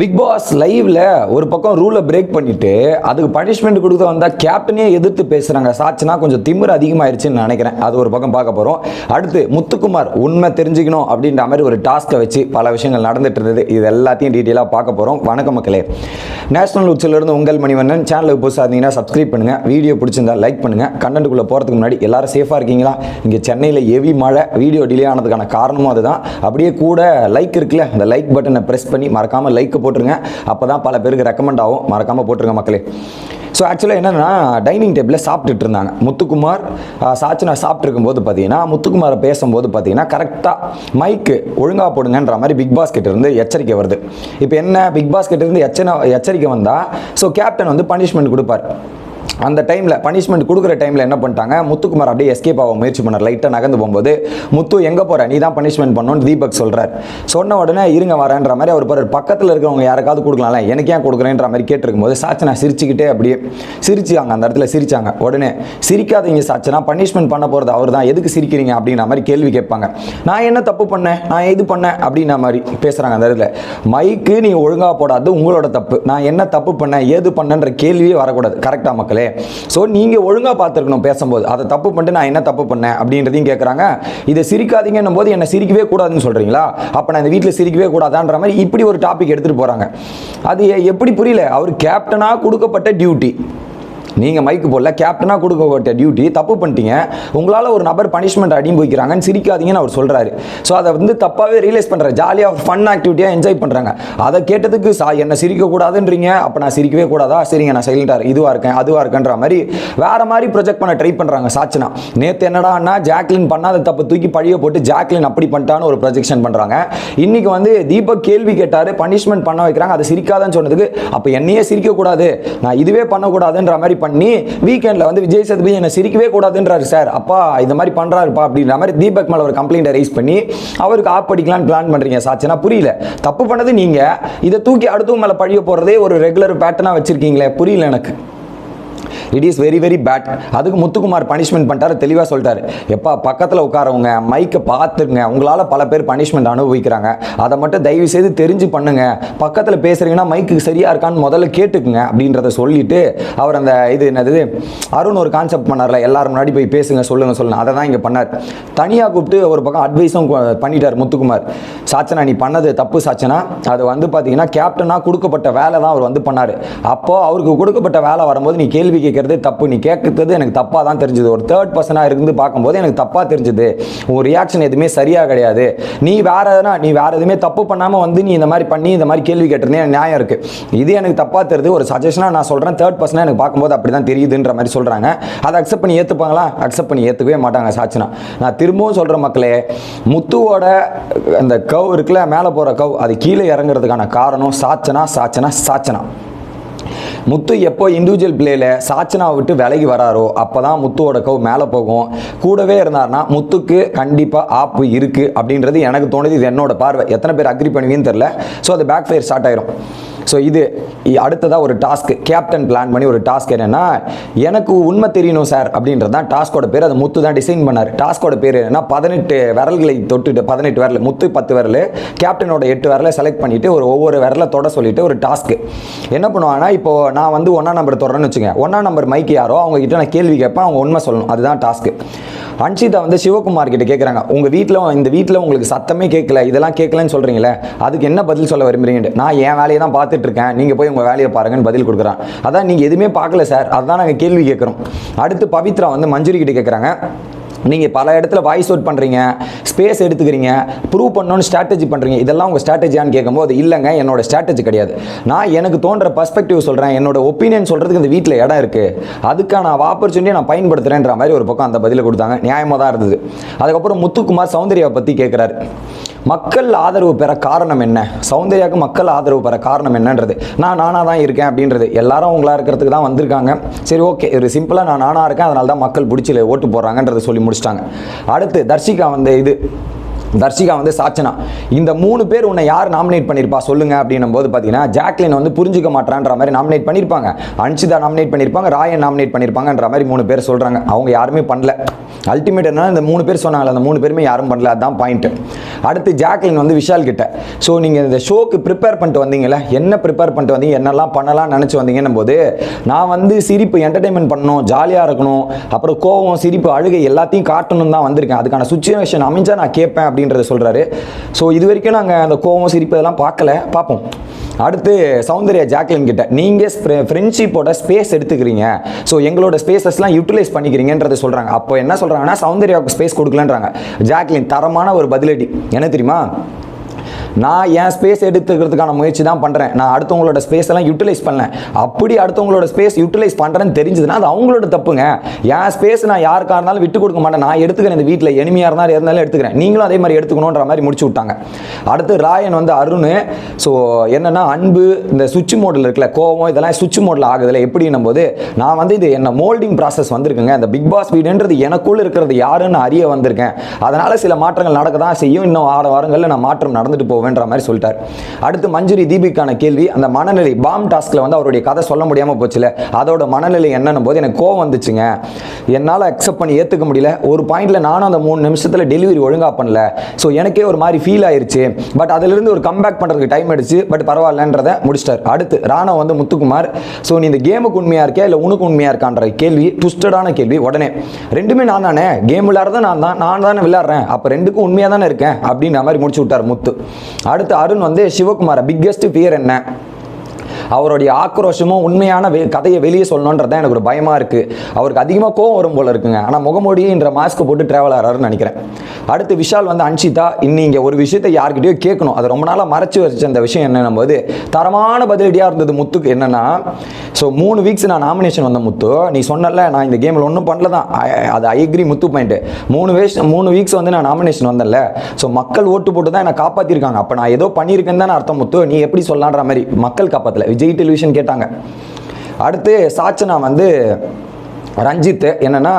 Big pass லைவ்ல ஒரு பக்கம் ரூலை பிரேக் பண்ணிட்டு அதுக்கு பனிஷ்மெண்ட் கொடுத்து வந்தா கேப்டனே எதிர்த்து பேசுறாங்க. சாட்சினா கொஞ்சம் திமிர் அதிகமாயிருச்சுன்னு நினைக்கிறேன். அது ஒரு பக்கம் பார்க்க போறோம். அடுத்து முத்துக்குமார் உண்மை தெரிஞ்சுக்கணும் அப்படின்ற மாதிரி ஒரு டாஸ்க்கை வச்சு பல விஷயங்கள் நடந்துட்டு இருந்தது. இது எல்லாத்தையும் டீட்டெயிலாக பார்க்க போறோம். வணக்கம் மக்களே. நேஷனல் உச்சிலிருந்து உங்கள் மணிவண்ணன். சேனலுக்கு புதுசாக இருந்தீங்கன்னா சப்ஸ்கிரைப் பண்ணுங்க. வீடியோ பிடிச்சிருந்தா லைக் பண்ணுங்க. கண்டென்ட்டுக்குள்ள போறதுக்கு முன்னாடி எல்லாரும் சேஃபாக இருக்கீங்களா? இங்கே சென்னையில் ஹெவி மழை. வீடியோ டிலே ஆனதுக்கான காரணமும் அதுதான். அப்படியே கூட லைக் இருக்குல்ல. அந்த லைக் பட்டனை ப்ரெஸ் பண்ணி மறக்காம லைக் போட்டுருங்க. அப்போ தான் பல பேருக்கு ரெக்கமெண்ட் ஆகும். மறக்காமல் போட்டுருங்க மக்களே. ஸோ ஆக்சுவலாக என்னென்னா டைனிங் டேபிளில் சாப்பிட்டுட்டு இருந்தாங்க முத்துக்குமார் சாச்சினா சாச்சனா சாப்பிட்டு பார்த்தீங்கன்னா முத்துக்குமாரை பேசும்போது பார்த்தீங்கன்னா கரெக்டாக மைக்கு ஒழுங்காக போடுங்கன்ற மாதிரி பிக் பாஸ்கெட் இருந்து எச்சரிக்கை வருது. இப்போ என்ன பிக் பாஸ்கெட் இருந்து எச்சனை எச்சரிக்கை வந்தால் ஸோ கேப்டன் வந்து பனிஷ்மெண்ட் கொடுப்பார். அந்த டைமில் பனிஷ்மெண்ட் கொடுக்குற டைமில் என்ன பண்ணிட்டாங்க? முத்துக்குமார் அப்படியே எஸ்கேப் ஆக முயற்சி பண்ணார். லைட்டாக நகர்ந்து போகும்போது முத்து எங்கே போகிற நீ தான் பனிஷ்மெண்ட் பண்ணணும்னு தீபக் சொல்கிறார் சொன்ன உடனே இருங்க வரேன்ற மாதிரி அவர் போகிறார் பக்கத்தில் இருக்கிறவங்க யாருக்காவது கொடுக்கலாம்ல? எனக்கு ஏன் கொடுக்குறேன்ற மாதிரி கேட்டிருக்கும் போது சாச்சனா சிரிச்சுக்கிட்டே அப்படியே சிரிச்சாங்க. அந்த இடத்துல சிரிச்சாங்க. உடனே சிரிக்காதீங்க சாச்சனா. பனிஷ்மெண்ட் பண்ண போகிறது அவர் தான் எதுக்கு சிரிக்கிறீங்க? அப்படின்ற மாதிரி கேள்வி கேட்பாங்க. நான் என்ன தப்பு பண்ணேன்? நான் எது பண்ணேன்? அப்படின்ற மாதிரி பேசுகிறாங்க அந்த இடத்துல. மைக்கு நீ ஒழுங்காக போடாது. உங்களோட தப்பு. நான் என்ன தப்பு பண்ணேன்? ஏது பண்ணேன்ற கேள்வியே வரக்கூடாது. கரெக்டாக மக்கள்? ஸோ நீங்கள் ஒழுங்காக பார்த்துருக்கணும் பேசும்போது. அதை தப்பு பண்ணிட்டு நான் என்ன தப்பு பண்ணேன் அப்படின்றதையும் கேட்குறாங்க இதை சிரிக்காதீங்கன்னும் போது என்னை சிரிக்கவே கூடாதுன்னு சொல்கிறீங்களா அப்போ நான் இந்த வீட்டில் சிரிக்கவே கூடாதான்ற மாதிரி இப்படி ஒரு டாபிக் எடுத்துகிட்டு போகிறாங்க அது எப்படி புரியல? அவர் கேப்டனாக கொடுக்கப்பட்ட டியூட்டி நீங்கள் மைக்கு போடல கேப்டனாக கொடுக்கப்பட்ட டியூட்டி தப்பு பண்ணிட்டீங்க. உங்களால் ஒரு நபர் பனிஷ்மெண்ட் அனுபவிக்கிறாங்கன்னு சிரிக்காதீங்கன்னு அவர் சொல்கிறாரு ஸோ அதை வந்து தப்பாகவே ரியலைஸ் பண்ணுறாரு ஜாலியாக ஃபன் ஆக்டிவிட்டியாக என்ஜாய் பண்ணுறாங்க அதை கேட்டதுக்கு சா என்னை சிரிக்கக்கூடாதுன்றீங்க. அப்போ நான் சிரிக்கவே கூடாதா? சரிங்க நான் சைலண்டாக இதுவாக இருக்கேன் அதுவாக இருக்கேன்ற மாதிரி வேறு மாதிரி ப்ரொஜெக்ட் பண்ண ட்ரை பண்ணுறாங்க சாச்சனா நேற்று என்னடான்னா ஜாக்லின் பண்ணாத தப்பு தூக்கி பழிய போட்டு ஜாக்லின் அப்படி பண்ணிட்டான்னு ஒரு ப்ரொஜெக்ஷன் பண்ணுறாங்க இன்னைக்கு வந்து தீபக் கேள்வி கேட்டார் பனிஷ்மெண்ட் பண்ண வைக்கிறாங்க அதை சிரிக்காதன்னு சொன்னதுக்கு அப்போ என்னையே சிரிக்கக்கூடாது. நான் இதுவே பண்ணக்கூடாதுன்ற மாதிரி பண்ணி வீக்கெண்டில் வந்து விஜய் சேதுபதி என்னை சிரிக்கவே கூடாதுன்றாரு சார் அப்பா இந்த மாதிரி பண்ணுறாருப்பா அப்படின்ற மாதிரி தீபக் மேலே ஒரு கம்ப்ளைண்ட்டை ரைஸ் பண்ணி அவருக்கு ஆப் படிக்கலாம்னு பிளான் பண்ணுறீங்க சாட்சினா புரியல. தப்பு பண்ணது நீங்கள் இதை தூக்கி அடுத்தவங்க மேலே பழிய போகிறதே ஒரு ரெகுலர் பேட்டர்னாக வச்சுருக்கீங்களே புரியல எனக்கு. It is very very bad அதுக்கு முத்துக்குமார் பனிஷ்மெண்ட் பண்ணிட்டாரு தெளிவாக சொல்லிட்டாரு. எப்பா பக்கத்தில் உட்காரவங்க மைக்கை பார்த்துருங்க. உங்களால் பல பேர் பனிஷ்மெண்ட் அனுபவிக்கிறாங்க. அதை மட்டும் தயவு செய்து தெரிஞ்சு பண்ணுங்க. பக்கத்தில் பேசுறீங்கன்னா மைக்கு சரியா இருக்கான்னு முதல்ல கேட்டுக்குங்க அப்படின்றத சொல்லிட்டு அவர் அந்த இது என்னது அருண் ஒரு கான்செப்ட் பண்ணார்ல எல்லாரும் முன்னாடி போய் பேசுங்க சொல்லுங்க சொல்லுங்க. அதை தான் இங்கே பண்ணார். தனியாக கூப்பிட்டு ஒரு பக்கம் அட்வைஸும் பண்ணிட்டார் முத்துக்குமார். சாச்சனா நீ பண்ணது தப்பு சாச்சனா. அது வந்து பார்த்தீங்கன்னா கேப்டனாக கொடுக்கப்பட்ட வேலை தான் அவர் வந்து பண்ணார். அப்போது அவருக்கு கொடுக்கப்பட்ட வேலை வரும்போது நீ கேள்வி கேட்கறது தப்பு. நீ கேட்குறது எனக்கு தப்பாக தான் தெரிஞ்சது. ஒரு தேர்ட் பர்சனாக இருந்து பார்க்கும்போது எனக்கு தப்பாக தெரிஞ்சது. உன் ரியாக்ஷன் எதுவுமே சரியாக கிடையாது. நீ வேற எதனா நீ வேற எதுவுமே தப்பு பண்ணாமல் வந்து நீ இந்த மாதிரி பண்ணி இந்த மாதிரி கேள்வி கேட்டிருந்தே நியாயம் இருக்குது இது எனக்கு தப்பாக தெரியுது. ஒரு சஜஷனாக நான் சொல்கிறேன் தேர்ட் பர்சனாக எனக்கு பார்க்கும்போது அப்படி தான் தெரியுதுன்ற மாதிரி சொல்கிறாங்க அதை அக்செப்ட் பண்ணி ஏற்றுப்பாங்களா அக்செப்ட் பண்ணி ஏற்றுக்கவே மாட்டாங்க சாட்சினா. நான் திரும்பவும் சொல்கிற மக்களே முத்துவோட அந்த கவ் இருக்குல்ல மேலே போகிற கவ் அது கீழே இறங்குறதுக்கான காரணம் சாச்சனா சாச்சனா சாச்சனா முத்து எப்போ இண்டிவிஜுவல் பிளேல சாச்சனாவை விட்டு விலகி வராரோ அப்போ தான் முத்துவோட கவு மேலே போகும். கூடவே இருந்தார்னா முத்துக்கு கண்டிப்பாக ஆப்பு இருக்குது அப்படின்றது எனக்கு தோணுது. இது என்னோட பார்வை. எத்தனை பேர் அக்ரி பண்ணுவீங்கன்னு தெரில ஸோ அது பேக் ஃபயர் ஸ்டார்ட் ஆயிரும். ஸோ இது அடுத்ததாக ஒரு டாஸ்க் கேப்டன் பிளான் பண்ணி ஒரு டாஸ்க் என்னன்னா எனக்கு உண்மை தெரியணும் சார் அப்படின்றது தான் டாஸ்கோட பேர். அது முத்து தான் டிசைன் பண்ணார். டாஸ்கோட பேர் என்னன்னா பதினெட்டு விரல்களை தொட்டுட்டு பதினெட்டு விரல் முத்து பத்து விரல் கேப்டனோட எட்டு விரலை செலக்ட் பண்ணிட்டு ஒரு ஒவ்வொரு விரலை தொட சொல்லிவிட்டு ஒரு டாஸ்க் என்ன பண்ணுவாங்கன்னா இப்போ நான் வந்து ஒன்றா நம்பர் தொடரேன்னு வச்சுங்க ஒன்றா நம்பர் மைக்கு யாரோ அவங்ககிட்ட நான் கேள்வி கேட்பேன் அவங்க உண்மை சொல்லணும். அதுதான் டாஸ்க்கு அன்ஷிதா வந்து சிவகுமார் கிட்ட கேட்குறாங்க உங்கள் வீட்டில் இந்த வீட்டில் உங்களுக்கு சத்தமே கேட்கல இதெல்லாம் கேட்கலன்னு சொல்கிறீங்களே அதுக்கு என்ன பதில் சொல்ல விரும்புறீங்கன்னு நான் என் வேலையை தான் பார்த்துட்டு இருக்கேன் நீங்கள் போய் உங்கள் வேலையை பாருங்கன்னு பதில் கொடுக்குறான். அதான் நீங்கள் எதுவுமே பார்க்கல சார் அதுதான் நாங்கள் கேள்வி கேட்குறோம் அடுத்து பவித்ரா வந்து மஞ்சுரி கிட்ட கேட்குறாங்க நீங்கள் பல இடத்துல வாய்ஸ் அவுட் பண்ணுறீங்க ஸ்பேஸ் எடுத்துக்கிறீங்க ப்ரூவ் பண்ணணும்னு ஸ்ட்ராட்டஜி பண்ணுறீங்க இதெல்லாம் உங்கள் ஸ்ட்ராட்டஜியான்னு கேட்கும்போது இல்லைங்க என்னோட ஸ்ட்ராட்டஜி கிடையாது. நான் எனக்கு தோன்ற பர்ஸ்பெக்டிவ் சொல்கிறேன் என்னோட ஒப்பீனியன் சொல்கிறதுக்கு இந்த வீட்டில் இடம் இருக்குது அதுக்கான ஆப்பர்ச்சுனிட்டியை நான் பயன்படுத்துகிறேன்ற மாதிரி ஒரு பக்கம் அந்த பதிலை கொடுத்தாங்க. நியாயமாக தான் இருந்தது. அதுக்கப்புறம் முத்துக்குமார் சௌந்தர்யாவை பற்றி கேட்குறாரு. மக்கள் ஆதரவு பெற காரணம் என்ன? சௌந்தர்யாவுக்கு மக்கள் ஆதரவு பெற காரணம் என்னன்றது. நான் நானாக தான் இருக்கேன் அப்படின்றது. எல்லாரும் அவங்களா இருக்கிறதுக்கு தான் வந்திருக்காங்க. சரி ஓகே. ஒரு சிம்பிளாக நான் நானாக இருக்கேன் அதனால தான் மக்கள் பிடிச்சி ஓட்டு போடுறாங்கன்றது சொல்லி முடிச்சிட்டாங்க. அடுத்து தர்ஷிகா வந்து இது. தர்ஷிகா வந்து சாச்சனா இந்த மூணு பேர் உன்னை யார் நாமினேட் பண்ணியிருப்பா சொல்லுங்க அப்படின்னும் போது பார்த்தீங்கன்னா ஜாக்லின் வந்து புரிஞ்சுக்க மாட்டான்ற மாதிரி நாமினேட் பண்ணியிருப்பாங்க அன்ஷிதா நாமினேட் பண்ணியிருப்பாங்க ராயன் நாமினேட் பண்ணியிருப்பாங்கன்ற மாதிரி மூணு பேர் சொல்கிறாங்க அவங்க யாருமே பண்ணல. அல்டிமேட் என்ன இந்த மூணு பேர் சொன்னாங்களே அந்த மூணு பேருமே யாரும் பண்ணல. அதுதான் பாயிண்ட் அடுத்து ஜாக்லின் வந்து விஷால் கிட்ட. ஸோ நீங்கள் இந்த ஷோக்கு ப்ரிப்பேர் பண்ணிட்டு வந்தீங்கல்ல என்ன ப்ரிப்பேர் பண்ணிட்டு வந்தீங்க என்னெல்லாம் பண்ணலாம் நினச்சி வந்தீங்கன்னும் போது நான் வந்து சிரிப்பு என்டர்டைன்மெண்ட் பண்ணணும் ஜாலியாக இருக்கணும் அப்புறம் கோவம் சிரிப்பு அழுகை எல்லாத்தையும் காட்டணும் தான் வந்திருக்கேன். அதுக்கான சுச்சுவேஷன் அமைஞ்சா நான் கேட்பேன் அப்படின்றத சொல்கிறாரு ஸோ இது வரைக்கும் நாங்கள் அந்த கோவம் சிரிப்பு இதெல்லாம் பார்க்கல. பார்ப்போம். அடுத்து சௌந்தர்யா ஜாக்லின் கிட்ட நீங்கள் ஃப்ரெண்ட்ஷிப்போட ஸ்பேஸ் எடுத்துக்கிறீங்க. ஸோ எங்களோட ஸ்பேசஸ்லாம் யூட்டிலைஸ் பண்ணிக்கிறீங்கன்றதை சொல்கிறாங்க அப்போ என்ன சொல்கிறாங்கன்னா சௌந்தர்யாவுக்கு ஸ்பேஸ் கொடுக்கலன்றாங்க. ஜாக்லின் தரமான ஒரு பதிலடி. என்ன தெரியுமா? நான் என் ஸ்பேஸ் எடுத்துக்கிறதுக்கான முயற்சி தான் பண்ணுறேன் நான் அடுத்தவங்களோட ஸ்பேஸ் எல்லாம் யூட்டிலைஸ் பண்ணேன் அப்படி அடுத்தவங்களோட ஸ்பேஸ் யூட்டிலைஸ் பண்ணுறேன்னு தெரிஞ்சதுன்னா அது அவங்களோட தப்புங்க. என் ஸ்பேஸ் நான் யாருக்காக இருந்தாலும் விட்டு கொடுக்க மாட்டேன். நான் எடுத்துக்கிறேன் இந்த வீட்டில் எனிமையாக இருந்தாலும் இருந்தாலும் எடுத்துக்கிறேன். நீங்களும் அதே மாதிரி எடுத்துக்கணுன்ற மாதிரி முடிச்சு விட்டாங்க. அடுத்து ராயன் வந்து அருண். ஸோ என்னென்னா அன்பு இந்த சுவிட்ச் மோடில் இருக்கல கோவம் இதெல்லாம் சுவிட்ச் மோடில் ஆகுதுல எப்படின்னும் போது நான் வந்து இது என்ன மோல்டிங் ப்ராசஸ் வந்திருக்குங்க. இந்த பிக் பாஸ் வீடுன்றது எனக்குள்ள இருக்கிறது யாருன்னு அறிய வந்திருக்கேன். அதனால் சில மாற்றங்கள் நடக்க தான் செய்யும். இன்னும் ஆறு வாரங்களில் நான் மாற்றம் நடந்துட்டு போவேன்ற மாதிரி சொல்லிட்டார். அடுத்து மஞ்சுரி தீபிக்கான கேள்வி அந்த மனநிலை பாம் டாஸ்கில் வந்து அவருடைய கதை சொல்ல முடியாமல் போச்சுல அதோட மனநிலை என்னன்னும் போது எனக்கு கோவம் வந்துச்சுங்க. என்னால் அக்செப்ட் பண்ணி ஏற்றுக்க முடியல. ஒரு பாயிண்ட்ல நானும் அந்த மூணு நிமிஷத்தில் டெலிவரி ஒழுங்காக பண்ணல. ஸோ எனக்கே ஒரு மாதிரி ஃபீல் ஆயிருச்சு. பட் அதிலிருந்து ஒரு கம்பேக் பண்ணுறதுக்கு டைம் எடுச்சு பட் பரவாயில்லன்றதை முடிச்சிட்டார். அடுத்து ராணா வந்து முத்துக்குமார். ஸோ நீ இந்த கேமுக்கு உண்மையாக இருக்கியா இல்லை உனக்கு உண்மையாக இருக்கான்ற கேள்வி ட்விஸ்டடான கேள்வி உடனே ரெண்டுமே நான் தானே கேம் விளையாடுறத நான் தான் நான் தானே விளையாடுறேன். அப்போ ரெண்டுக்கும் உண்மையாக தானே இருக்கேன் அப்படின்ற மாதிரி முடிச்சு விட்டார் முத்து. அடுத்து அருண் வந்து சிவகுமார் பிக்கெஸ்ட் ஃபியர் என்ன? அவருடைய ஆக்ரோஷமும் உண்மையான வெ- கதையை வெளியே சொல்லணுன்றது தான் எனக்கு ஒரு பயமாக இருக்குது அவருக்கு அதிகமாக கோவம் வரும் போல இருக்குங்க. ஆனால் முகமூடின்ற மாஸ்க் போட்டு ட்ராவல் ஆகிறாருன்னு நினைக்கிறேன். அடுத்து விஷால் வந்து அன்ஷிதா இன்னிங்க ஒரு விஷயத்தை யார்கிட்டயோ கேட்கணும். அது ரொம்ப நாளாக மறைச்சு வச்ச அந்த விஷயம் என்னன்னும் போது தரமான பதிலடியாக இருந்தது முத்துக்கு என்னென்னா ஸோ மூணு வீக்ஸ் நான் நாமினேஷன் வந்த முத்து. நீ சொன்னல நான் இந்த கேமில் ஒன்றும் பண்ணல தான் அது ஐ அக்ரி முத்து பாயிண்ட்டு மூணு வேஸ் மூணு வீக்ஸ் வந்து நான் நாமினேஷன் வந்தேன்ல. ஸோ மக்கள் ஓட்டு போட்டு தான் என்னை காப்பாற்றிருக்காங்க அப்போ நான் ஏதோ பண்ணியிருக்கேன்னு தானே அர்த்தம் முத்து. நீ எப்படி சொல்லலான்ற மாதிரி மக்கள் காப்பாற்றல விஜய் டெலிவிஷன் கேட்டாங்க. அடுத்து சாச்சனா வந்து ரஞ்சித் என்னன்னா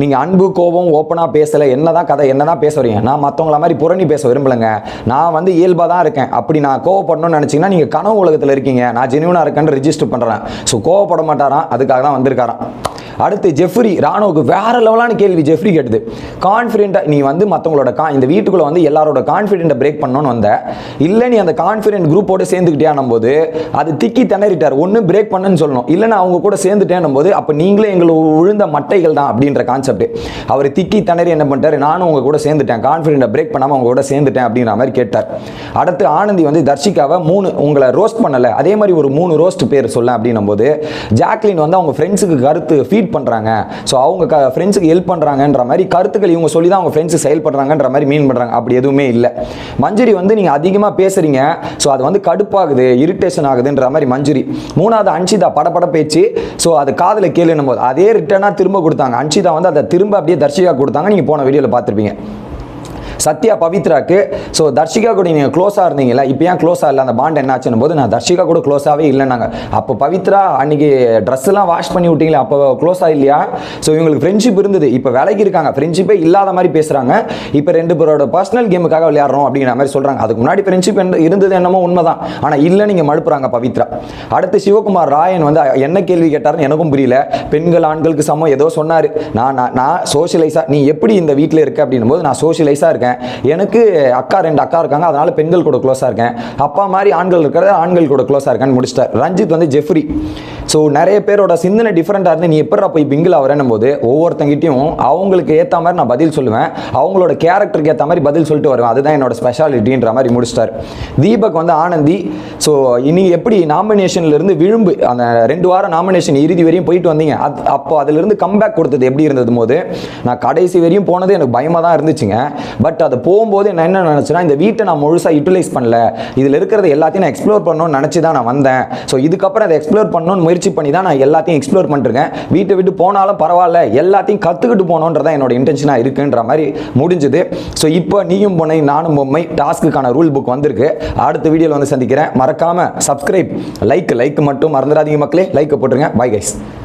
நீங்கள் அன்பு கோபம் ஓப்பனாக பேசலை என்னதான் கதை என்னதான் பேச வரீங்க? நான் மற்றவங்கள மாதிரி புரணி பேச விரும்பலைங்க. நான் வந்து இயல்பாக தான் இருக்கேன். அப்படி நான் கோவப்படணும்னு நினச்சிங்கன்னா நீங்கள் கனவு உலகத்தில் இருக்கீங்க. நான் ஜெனியூனாக இருக்கேன்னு ரிஜிஸ்டர் பண்ணுறேன் ஸோ கோவப்பட மாட்டாரான் அதுக்காக தான் வந்திருக்காரான் அடுத்து ஜெஃப்ரி ராணுவுக்கு வேற லெவலான கேள்வி ஜெஃப்ரி கேட்டது. கான்ஃபிடென்ட்டாக நீ வந்து மற்றவங்களோட கா இந்த வீட்டுக்குள்ளே வந்து எல்லாரோட கான்ஃபிடென்ட்டை பிரேக் பண்ணணும்னு வந்த. இல்லை நீ அந்த கான்ஃபிடென்ட் குரூப்போட சேர்ந்துக்கிட்டேனும் போது அது திக்கி திணறிட்டார். ஒன்று பிரேக் பண்ணுன்னு சொல்லணும். இல்லைன்னா அவங்க கூட சேர்ந்துட்டேனும் போது அப்போ நீங்களே எங்களை விழுந்த மட்டைகள் தான் அப்படின்ற கான்செப்ட் அவர் திக்கி திணறி என்ன பண்ணிட்டார்? நானும் உங்க கூட சேர்ந்துட்டேன். கான்ஃபிடென்ட்டை பிரேக் பண்ணாமல் அவங்க கூட சேர்ந்துட்டேன் அப்படின்ற மாதிரி கேட்டார். அடுத்து ஆனந்தி வந்து தர்ஷிகாவை மூணு உங்களை ரோஸ்ட் பண்ணலை. அதே மாதிரி ஒரு மூணு ரோஸ்ட் பேர் சொல்ல அப்படின்னும் போது ஜாக்லின் வந்து அவங்க ஃப்ரெண்ட்ஸுக்கு கருத்து ஃபீட் பண்ணுறாங்க ஸோ அவங்க க ஃப்ரெண்ட்ஸுக்கு ஹெல்ப் பண்ணுறாங்கன்ற மாதிரி கருத்துக்கள் இவங்க சொல்லி தான் அவங்க ஃப்ரெண்ட்ஸுக்கு செயல்படுறாங்கன்ற மாதிரி மீன் பண்ணுறாங்க அப்படி எதுவுமே இல்லை. மஞ்சுரி வந்து நீங்கள் அதிகமாக பேசுறீங்க. ஸோ அது வந்து கடுப்பாகுது இரிட்டேஷன் ஆகுதுன்ற மாதிரி மஞ்சுரி. மூணாவது அன்ஷிதா படப்பட பேச்சு ஸோ அது காதில் கேளுன்னும் போது அதே ரிட்டர்னாக திரும்ப கொடுத்தாங்க. அன்ஷிதா வந்து அதை திரும்ப அப்படியே தர்ஷிகா கொடுத்தாங்க. நீங்கள் போன வீடியோவில் பார்த்துருப்பீங்க. சத்யா பவித்ராக்கு. ஸோ தர்ஷிகா கூட நீங்கள் க்ளோஸாக இருந்தீங்களா இப்போ ஏன் க்ளோஸாக இல்லை? அந்த பாண்ட் என்னாச்சுன்னு போது நான் தர்ஷிகா கூட க்ளோஸாகவே இல்லைனாங்க அப்போ பவித்ரா அன்னைக்கு ட்ரெஸ்ஸெல்லாம் வாஷ் பண்ணி விட்டீங்களா அப்போ க்ளோஸாக இல்லையா? ஸோ இவங்களுக்கு ஃப்ரெண்ட்ஷிப் இருந்தது. இப்போ வேலைக்கு இருக்காங்க. ஃப்ரெண்ட்ஷிப்பே இல்லாத மாதிரி பேசுகிறாங்க இப்போ ரெண்டு பேரோட பர்சனல் கேமுக்காக விளையாடுறோம் அப்படிங்கிற மாதிரி சொல்கிறாங்க அதுக்கு முன்னாடி ஃப்ரெண்ட்ஷிப் இருந்தது என்னமோ உண்மைதான். ஆனால் இல்லை நீங்கள் மழுப்புறாங்க பவித்ரா. அடுத்து சிவகுமார் ராயன் வந்து என்ன கேள்வி கேட்டாருன்னு எனக்கும் புரியல. பெண்கள் ஆண்களுக்கு சமம் ஏதோ சொன்னார். நான் நான் நான் சோஷியலைஸாக நீ எப்படி இந்த வீட்டில் இருக்க அப்படின்னும் போது நான் சோஷியலைஸாக இருக்கேன். எனக்கு அக்கா ரெண்டு அக்கா இருக்காங்க அதனால் பெண்கள் கூட க்ளோஸாக இருக்கேன். அப்பா மாதிரி ஆண்கள் இருக்கிறத ஆண்கள் கூட க்ளோஸாக இருக்கேன்னு முடிச்சிட்டார் ரஞ்சித் வந்து ஜெஃப்ரி ஸோ நிறைய பேரோட சிந்தனை டிஃப்ரெண்ட்டாக இருந்து நீ எப்படா போய் பிங்கிள் ஆகிறேன்னும் போது ஒவ்வொருத்தங்கிட்டையும் அவங்களுக்கு ஏற்ற மாதிரி நான் பதில் சொல்லுவேன். அவங்களோட கேரக்டருக்கு ஏற்ற மாதிரி பதில் சொல்லிட்டு வருவேன். அதுதான் என்னோட ஸ்பெஷாலிட்டின்ற மாதிரி முடிச்சிட்டார். தீபக் வந்து ஆனந்தி ஸோ இனி எப்படி நாமினேஷன்லேருந்து விழும்பு அந்த ரெண்டு வாரம் நாமினேஷன் இறுதி வரையும் போயிட்டு வந்தீங்க. அது அப்போ அதிலிருந்து கம்பேக் கொடுத்தது எப்படி இருந்தது போது நான் கடைசி வரையும் போனது எனக்கு பயமாக தான் இருந்துச்சுங்க. பட் அது போகும்போது நான் என்ன நினச்சேன்னா இந்த வீட்டை நான் முழுசாக யூட்டிலைஸ் பண்ணல. இதில் இருக்கிறத எல்லாத்தையும் நான் எக்ஸ்ப்ளோர் பண்ணணும்னு நினச்சி தான் நான் வந்தேன். ஸோ இதுக்கப்புறம் அதை எக்ஸ்ப்ளோர் பண்ணணும்னு முயற்சி பண்ணி தான் நான் எல்லாத்தையும் எக்ஸ்ப்ளோர் பண்ணிருக்கேன். வீட்டை விட்டு போனாலும் பரவாயில்ல எல்லாத்தையும் கற்றுக்கிட்டு போகணுன்றதான் என்னோட இன்டென்ஷனாக இருக்குன்ற மாதிரி முடிஞ்சுது. ஸோ இப்போ நீயும் பொண்ணை நானும் பொம்மை டாஸ்க்குக்கான ரூல் புக் வந்திருக்கு. அடுத்த வீடியோவில் வந்து சந்திக்கிறேன். மறக்காம சப்ஸ்கிரைப் லைக் லைக் மட்டும் மறந்துடாதீங்க மக்களே. லைக் போட்டுருங்க. Bye guys